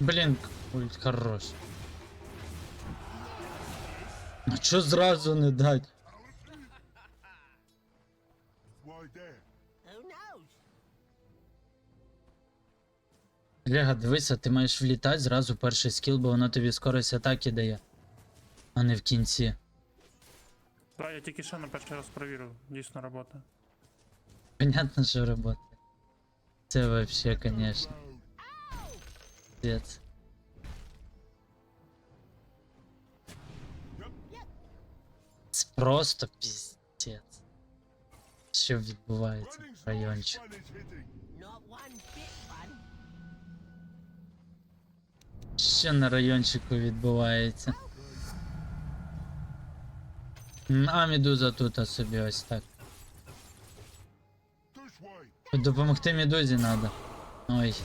Блін, ульт хорош. А чо зразу не дать? Лега, дивися, ти маєш влітати зразу перший скіл, бо воно тобі скорость атаки дає. А не в кінці. Да, я тільки що на перший раз провірив, дійсно робота. Понятно, що робота. Це вообще, конечно. Пиздец. Це просто піздець. Що відбувається в райончику? One is hitting. Not one bit fun. Що на райончику відбувається? М, А медуза тут собі ось так. This way. Допомогти медузі треба. Ой.